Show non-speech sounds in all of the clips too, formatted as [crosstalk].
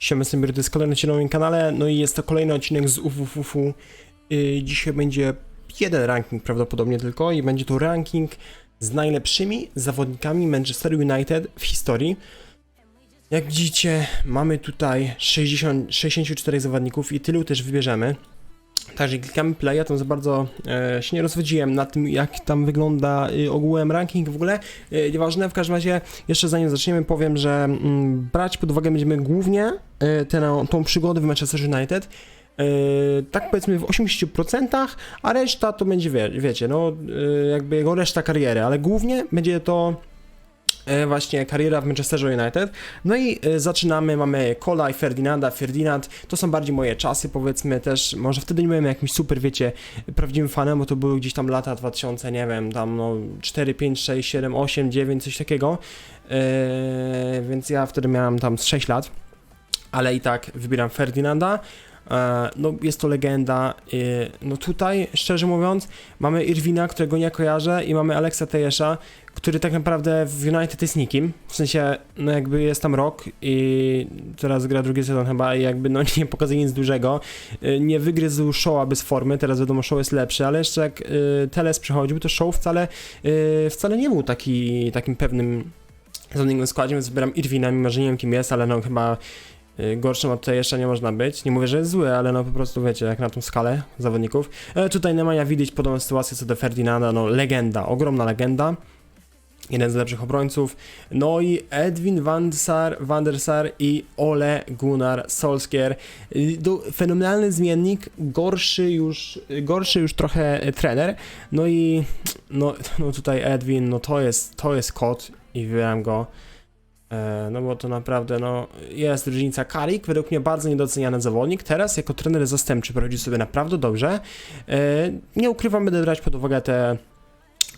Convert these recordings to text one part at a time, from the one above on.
Siema, jestem Biry, to jest kolejny odcinek na moim kanale, no i jest to kolejny odcinek z UFUFUFU. Yy, dzisiaj będzie jeden ranking prawdopodobnie tylko i będzie to ranking z najlepszymi zawodnikami Manchester United w historii. Jak widzicie, mamy tutaj 60, 64 zawodników i tylu też wybierzemy. Także klikamy play, ja tam za bardzo e, się nie rozwodziłem na tym, jak tam wygląda y, ogółem ranking w ogóle. E, nieważne, w każdym razie, jeszcze zanim zaczniemy, powiem, że mm, brać pod uwagę będziemy głównie e, tę, tą przygodę w Manchester United. E, tak powiedzmy w 80%, a reszta to będzie, wie, wiecie, no e, jakby jego reszta kariery, ale głównie będzie to e, właśnie kariera w Manchesterze United. No i e, zaczynamy, mamy Kola i Ferdinanda. Ferdinand to są bardziej moje czasy, powiedzmy też, może wtedy nie byłem jakimś super, wiecie, prawdziwym fanem, bo to były gdzieś tam lata 2000, nie wiem, tam no 4, 5, 6, 7, 8, 9, coś takiego. E, więc ja wtedy miałem tam z 6 lat, ale i tak wybieram Ferdinanda. E, No, jest to legenda. e, No, tutaj, szczerze mówiąc, mamy Irwina, którego nie kojarzę, i mamy Alexa Tejesza, który tak naprawdę w United jest nikim. W sensie, no jakby jest tam rok i teraz gra drugi sezon chyba i jakby no [laughs] nie pokazuje nic dużego. Y, Nie wygryzł Show'a bez formy, teraz wiadomo Show jest lepszy, ale jeszcze jak y, Teles przychodził, to Show wcale, y, wcale nie był taki, takim pewnym zawodnikiem składzie, więc wybieram Irwina, mimo że nie wiem kim jest, ale no chyba gorszym od tutaj jeszcze nie można być. Nie mówię, że jest zły, ale no po prostu wiecie, jak na tą skalę zawodników. E, tutaj Nemanja widzieć podobną sytuację co do Ferdinanda, no legenda, ogromna legenda. Jeden z lepszych obrońców. No i Edwin van, Sar, van der Sar i Ole Gunnar Solskjaer. Y, Fenomenalny zmiennik, gorszy już, gorszy już trochę e, trener. No i no, no tutaj Edwin, no to jest, to jest kot i wybieram go. E, No bo to naprawdę, no, jest różnica. Karik, według mnie bardzo niedoceniany zawodnik. Teraz jako trener zastępczy prowadzi sobie naprawdę dobrze. E, Nie ukrywam, będę brać pod uwagę te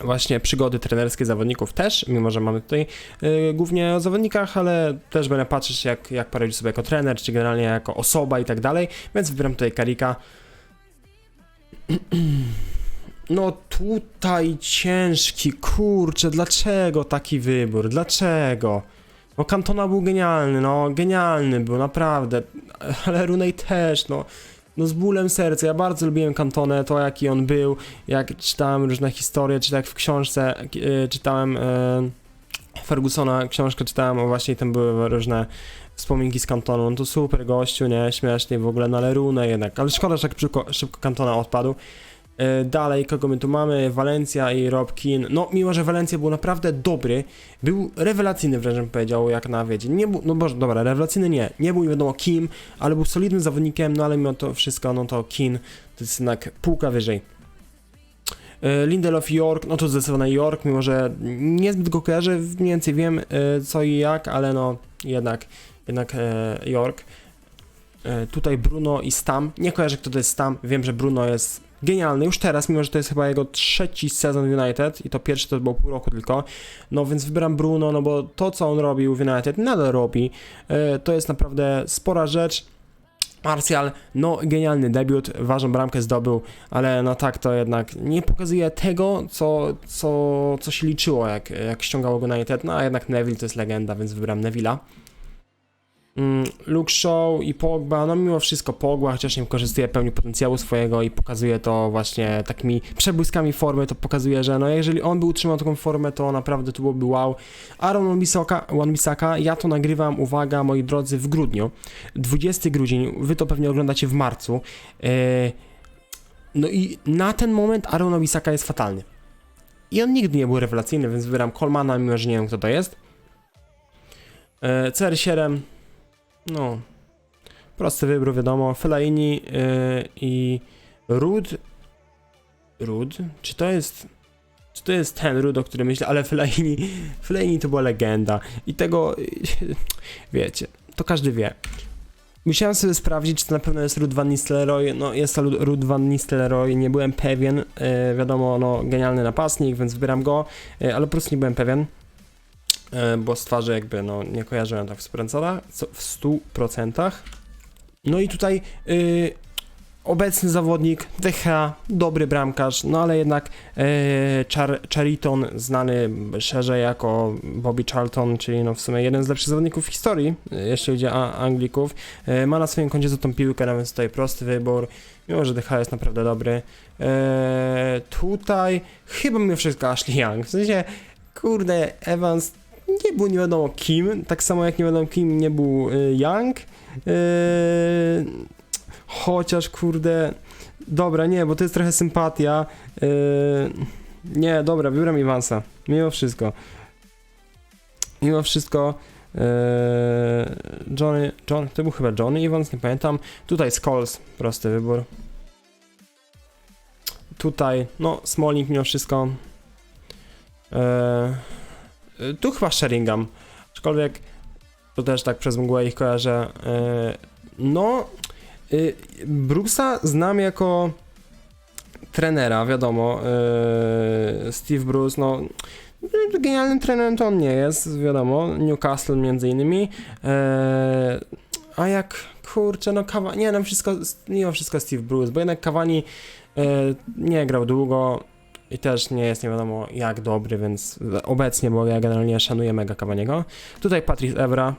właśnie przygody trenerskie zawodników też, mimo że mamy tutaj y, głównie o zawodnikach, ale też będę patrzeć jak, jak poradzi sobie jako trener, czy generalnie jako osoba i tak dalej, więc wybieram tutaj Karika. [clears throat] No tutaj ciężki, kurczę, dlaczego taki wybór, dlaczego? No Cantona był genialny, no genialny był, naprawdę, [laughs] ale Runej też, no. No z bólem serca, ja bardzo lubiłem Cantonę, to jaki on był, jak czytałem różne historie, czy tak w książce e, czytałem e, Fergusona książkę czytałem, o właśnie tam były różne wspominki z Cantoną, no to super gościu, nie, śmiesznie w ogóle, no ale runę jednak, ale szkoda, że tak szybko, Cantona odpadł. E, Dalej, kogo my tu mamy? Valencia i Rob Keane. No, mimo że Valencia był naprawdę dobry, był rewelacyjny wręcz bym powiedział, jak na wiecie. Nie był, no boże, dobra, rewelacyjny nie. Nie był nie wiadomo kim, ale był solidnym zawodnikiem, no ale mimo to wszystko, no to Keane to jest jednak półka wyżej. E, Lindelof York, no to zdecydowanie York, mimo że niezbyt go kojarzę, mniej więcej wiem e, co i jak, ale no jednak, jednak York. Tutaj Bruno i Stam. Nie kojarzę kto to jest Stam, wiem, że Bruno jest genialny już teraz, mimo że to jest chyba jego trzeci sezon United i to pierwszy to było pół roku tylko. No więc wybieram Bruno, no bo to co on robił w United nadal robi. E, To jest naprawdę spora rzecz. Martial, no genialny debiut, ważną bramkę zdobył, ale no tak to jednak nie pokazuje tego, co, co, co się liczyło, jak, jak ściągało go United, no a jednak Neville to jest legenda, więc wybieram Neville'a. Mm, Luke Shaw i Pogba, no mimo wszystko Pogba, chociaż nie wykorzystuje pełni potencjału swojego i pokazuje to właśnie takimi przebłyskami formy, to pokazuje, że no jeżeli on by utrzymał taką formę, to naprawdę to byłoby wow. Aaron Wan-Bissaka, ja to nagrywam, uwaga moi drodzy, w grudniu, 20 grudzień, wy to pewnie oglądacie w marcu, Yy, no i na ten moment Aaron Wan-Bissaka jest fatalny. I on nigdy nie był rewelacyjny, więc wybieram Colmana, mimo że nie wiem kto to jest. Yy, CR7, no, prosty wybór, wiadomo. Fellaini yy, i Rud. Rud? Czy to jest. Czy to jest ten Rud, o którym myślę? Ale Fellaini, [laughs] Fellaini to była legenda. I tego. [laughs] Wiecie, to każdy wie. Musiałem sobie sprawdzić, czy to na pewno jest Rud Van Nistelrooy. No, jest to Rud Van Nistelrooy, nie byłem pewien. Yy, wiadomo, no, genialny napastnik, więc wybieram go, yy, ale po prostu nie byłem pewien. E, bo z twarzy jakby no, nie kojarzyłem tak w 100%, co- w 100%. No i tutaj y, obecny zawodnik, DH, dobry bramkarz, no ale jednak e, Char Chariton, znany szerzej jako Bobby Charlton, czyli no w sumie jeden z lepszych zawodników w historii, e, jeśli chodzi o Anglików, e, ma na swoim koncie tą piłkę, nawet tutaj prosty wybór, mimo że DH jest naprawdę dobry. Tutaj chyba mimo wszystko Ashley Young, w sensie, kurde, Evans nie był nie wiadomo kim, tak samo jak nie wiadomo kim nie był e, Young, e, Chociaż kurde. Dobra, nie, bo to jest trochę sympatia. Yy, nie, dobra, wybieram Iwansa. Mimo wszystko. Mimo wszystko. Johnny. John, to był chyba Johnny Evans, nie pamiętam. Tutaj Skulls, prosty wybór. Tutaj, no, Smalling mimo wszystko. Yy, tu chyba Sheringham. Aczkolwiek to też tak przez mgłę ich kojarzę. Yy, no, Y, Brooksa znam jako trenera, wiadomo. y, Steve Bruce, no. y, Genialnym trenerem to on nie jest, wiadomo. Newcastle między innymi. Y, A jak kurczę, no Kawa, nie, no wszystko, mimo wszystko Steve Bruce, bo jednak Cavani y, nie grał długo i też nie jest nie wiadomo jak dobry, więc obecnie, bo ja generalnie szanuję mega Cavaniego. Tutaj Patrice Evra,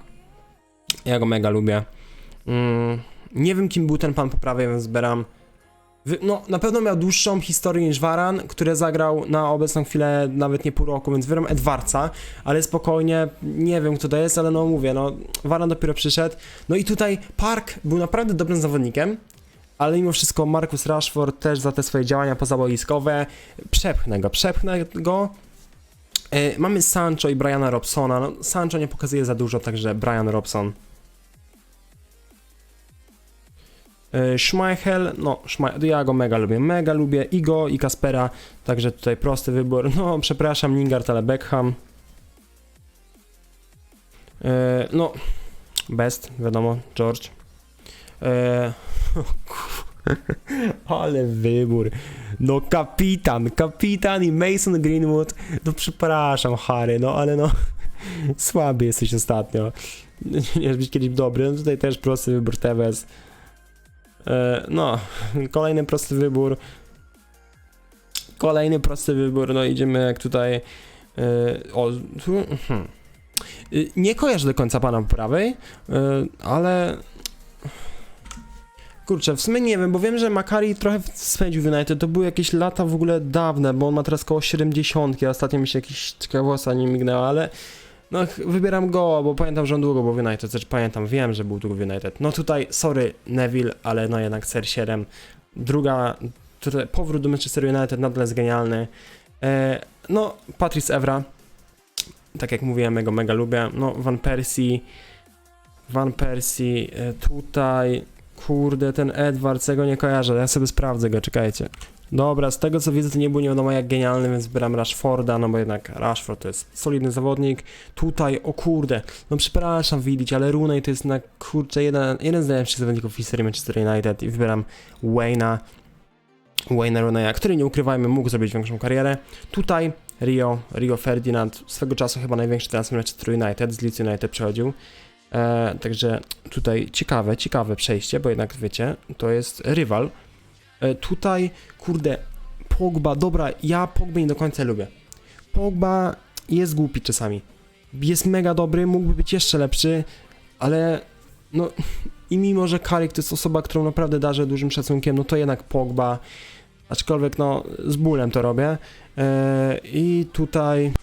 ja go mega lubię. Mm, nie wiem, kim był ten pan po prawej, więc zbieram. No, na pewno miał dłuższą historię niż Varan, który zagrał na obecną chwilę nawet nie pół roku, więc wybieram Edwardsa, ale spokojnie, nie wiem kto to jest, ale no mówię, no, Varan dopiero przyszedł. No i tutaj Park był naprawdę dobrym zawodnikiem, ale mimo wszystko Marcus Rashford też za te swoje działania pozaboiskowe, przepchnę go, przepchnę go. E, mamy Sancho i Briana Robsona, no Sancho nie pokazuje za dużo, także Brian Robson. E, Schmeichel, no Schmeichel, ja go mega lubię, mega lubię i go i Kaspera, także tutaj prosty wybór, no przepraszam Lingard, ale Beckham. E, no, best, wiadomo, George. E, [laughs] ale wybór, no kapitan, kapitan i Mason Greenwood, no przepraszam Harry, no ale no, [laughs] słaby jesteś ostatnio, nie być kiedyś dobry, no tutaj też prosty wybór Tevez. E, No, kolejny prosty wybór. Kolejny prosty wybór, no idziemy jak tutaj. e, O, tu. Y, Nie kojarzę do końca pana po prawej, ale. Kurczę, w sumie nie wiem, bo wiem, że Makari trochę spędził w United. To były jakieś lata w ogóle dawne, bo on ma teraz koło 70. Ostatnio mi się jakiś ciekawostka nie mignęła, ale. No, wybieram go, bo pamiętam, że on długo był w United, też pamiętam, wiem, że był długo w United. No tutaj, sorry Neville, ale no jednak CR7. Druga, tutaj powrót do Manchester United nadal jest genialny. E, no, Patrice Evra, tak jak mówiłem, ja go mega lubię. No, Van Persie, Van Persie, e, tutaj, kurde, ten Edwards, ja go nie kojarzę, ja sobie sprawdzę go, czekajcie. Dobra, z tego co widzę, to nie był nie wiadomo jak genialny, więc zbieram Rashforda, no bo jednak Rashford to jest solidny zawodnik. Tutaj, o kurde, no przepraszam widzieć, ale Rooney to jest na kurczę jeden, jeden z najlepszych zawodników w historii Manchester United i wybieram Wayna, Wayna Rooneya, który nie ukrywajmy mógł zrobić większą karierę. Tutaj Rio, Rio Ferdinand, swego czasu chyba największy transfer Manchester United, z Leeds United przechodził. E, także tutaj ciekawe, ciekawe przejście, bo jednak wiecie, to jest rywal. E, tutaj, kurde, Pogba, dobra, ja Pogba nie do końca lubię. Pogba jest głupi czasami. Jest mega dobry, mógłby być jeszcze lepszy, ale no i mimo, że Karik to jest osoba, którą naprawdę darzę dużym szacunkiem, no to jednak Pogba, aczkolwiek no z bólem to robię. E, I tutaj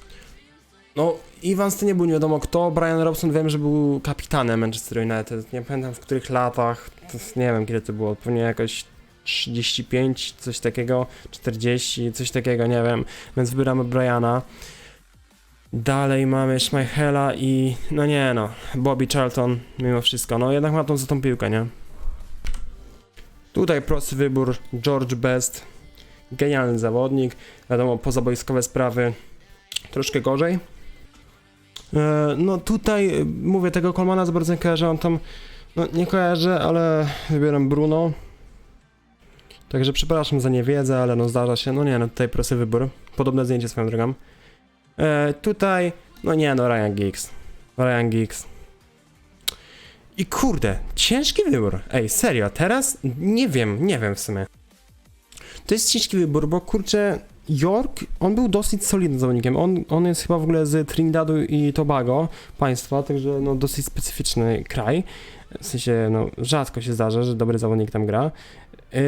no Evans to nie był nie wiadomo kto, Brian Robson wiem, że był kapitanem Manchester United, nie pamiętam w których latach, nie wiem kiedy to było, pewnie jakoś 35, coś takiego, 40, coś takiego, nie wiem, więc wybieramy Briana. Dalej mamy Schmeichela i no nie no, Bobby Charlton mimo wszystko, no jednak ma tą za tą piłkę, nie? Tutaj prosty wybór, George Best, genialny zawodnik, wiadomo, pozaboiskowe sprawy. Troszkę gorzej. E, No tutaj e, mówię tego Kolmana za bardzo nie kojarzę, on tam no nie kojarzę, ale wybieram Bruno. Także przepraszam za niewiedzę, ale no zdarza się. No nie, no tutaj prosty wybór. Podobne zdjęcie swoją drogą. E, tutaj, no nie no, Ryan Giggs. Ryan Giggs. I kurde, ciężki wybór. Ej, serio, teraz nie wiem, nie wiem w sumie. To jest ciężki wybór, bo kurczę, York, on był dosyć solidnym zawodnikiem. On, on jest chyba w ogóle z Trinidadu i Tobago państwa, także no dosyć specyficzny kraj. W sensie, no rzadko się zdarza, że dobry zawodnik tam gra. Yy,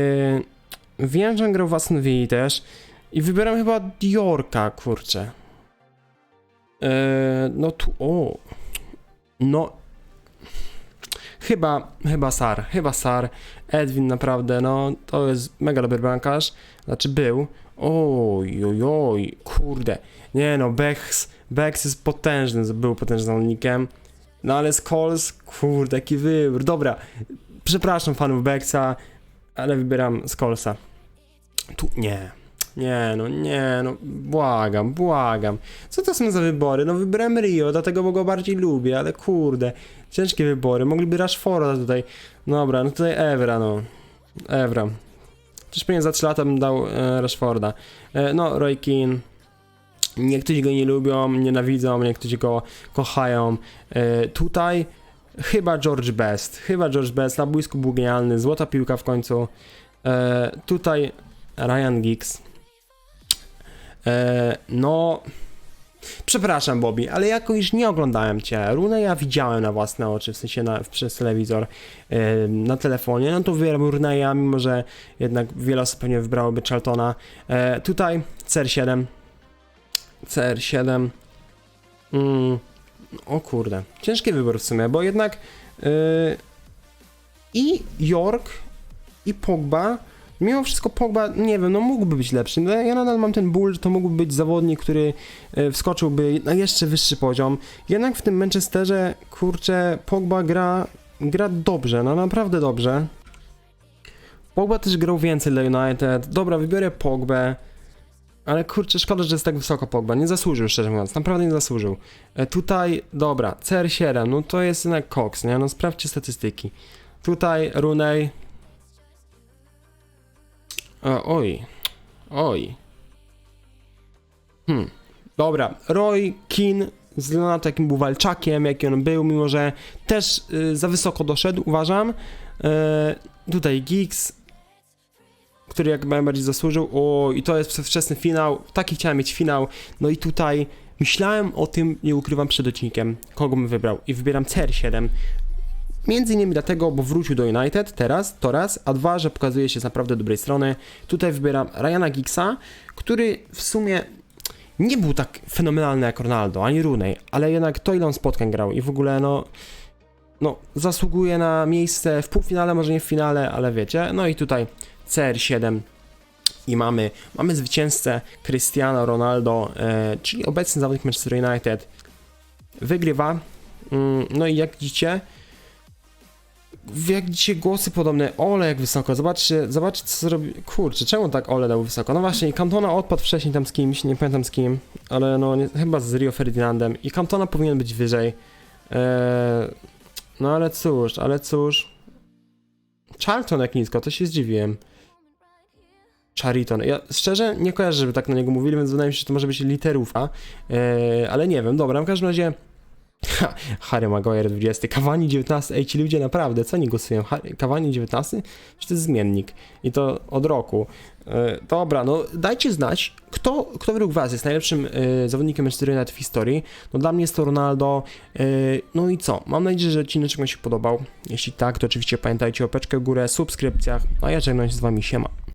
wiem, że grał w Aston Villa też i wybieram chyba Yorka, kurczę. Yy, no tu, o. No. Chyba, chyba Sar, chyba Sar. Edwin naprawdę, no, to jest mega dobry bramkarz. Znaczy był. Oj, oj, oj, kurde. Nie no, Bex, Bex jest potężny, był potężnym zawodnikiem. No ale Scholes, kurde, jaki wybór. Dobra, przepraszam fanów Bexa, ale wybieram Scholesa. Tu, nie. Nie, no nie, no błagam, błagam. Co to są za wybory? No wybrałem Rio, dlatego bo go bardziej lubię, ale kurde, ciężkie wybory. Mogliby Rashforda tutaj. Dobra, no tutaj Evra, no. Evra. Przecież pewnie za 3 lata bym dał e, Rashforda. E, no, Roy Keane. Niektórzy go nie lubią, nienawidzą, niektórzy go kochają. E, tutaj chyba George Best. Chyba George Best. Na boisku był genialny. Złota piłka w końcu. E, tutaj Ryan Giggs. E, no. Przepraszam, Bobby, ale jako iż nie oglądałem cię, Runę ja widziałem na własne oczy, w sensie na, przez telewizor, e, na telefonie, no to wybieram Runeya, mimo że jednak wiele osób pewnie wybrałoby Charltona. E, tutaj CR7. CR7. Mm, o kurde, ciężki wybór w sumie, bo jednak e, i York, i Pogba Mimo wszystko Pogba, nie wiem, no mógłby być lepszy. No, ja nadal mam ten ból, że to mógłby być zawodnik, który e, wskoczyłby na jeszcze wyższy poziom. Jednak w tym Manchesterze, kurczę, Pogba gra, gra dobrze, no naprawdę dobrze. Pogba też grał więcej dla United. Dobra, wybiorę Pogbę. Ale kurczę, szkoda, że jest tak wysoko Pogba. Nie zasłużył, szczerze mówiąc. Naprawdę nie zasłużył. E, tutaj, dobra, CR7, no to jest jednak Cox, nie? No sprawdźcie statystyki. Tutaj Rooney, a, oj. Oj. Hmm. Dobra. Roy Keane, z względu na to, jakim był walczakiem, jaki on był, mimo że też y, za wysoko doszedł, uważam. Y, tutaj Giggs, który jak najbardziej zasłużył. O, i to jest przedwczesny finał. Taki chciałem mieć finał. No i tutaj myślałem o tym, nie ukrywam przed odcinkiem, kogo bym wybrał. I wybieram CR7. Między innymi dlatego, bo wrócił do United teraz, to raz, a dwa, że pokazuje się z naprawdę dobrej strony. Tutaj wybieram Ryana Giggsa, który w sumie nie był tak fenomenalny jak Ronaldo, ani Rooney, ale jednak to ile on spotkań grał i w ogóle no, no zasługuje na miejsce w półfinale, może nie w finale, ale wiecie. No i tutaj CR7 i mamy, mamy zwycięzcę Cristiano Ronaldo, e, czyli obecny zawodnik Manchester United. Wygrywa. Mm, no i jak widzicie, jak dzisiaj głosy podobne, Ole jak wysoko, zobaczcie, zobaczcie co zrobi, kurczę, czemu tak Ole dał wysoko? No właśnie, Cantona odpadł wcześniej tam z kimś, nie pamiętam z kim, ale no nie, chyba z Rio Ferdinandem i Cantona powinien być wyżej. Eee, no ale cóż, ale cóż. Charlton jak nisko, to się zdziwiłem. Chariton. Ja szczerze nie kojarzę, żeby tak na niego mówili, więc wydaje mi się, że to może być literówka, eee, ale nie wiem, dobra, w każdym razie Ha, Harry Maguire 20, Cavani 19, ej ci ludzie naprawdę, co nie głosują? Harry- Cavani 19? Czy to jest zmiennik i to od roku. E, dobra, no dajcie znać, kto, kto według was jest najlepszym e, zawodnikiem Manchester United w historii. No dla mnie jest to Ronaldo. E, no i co? Mam nadzieję, że odcinek wam się podobał. Jeśli tak, to oczywiście pamiętajcie o peczkę w górę, subskrypcjach, a ja żegnam się z wami, siema.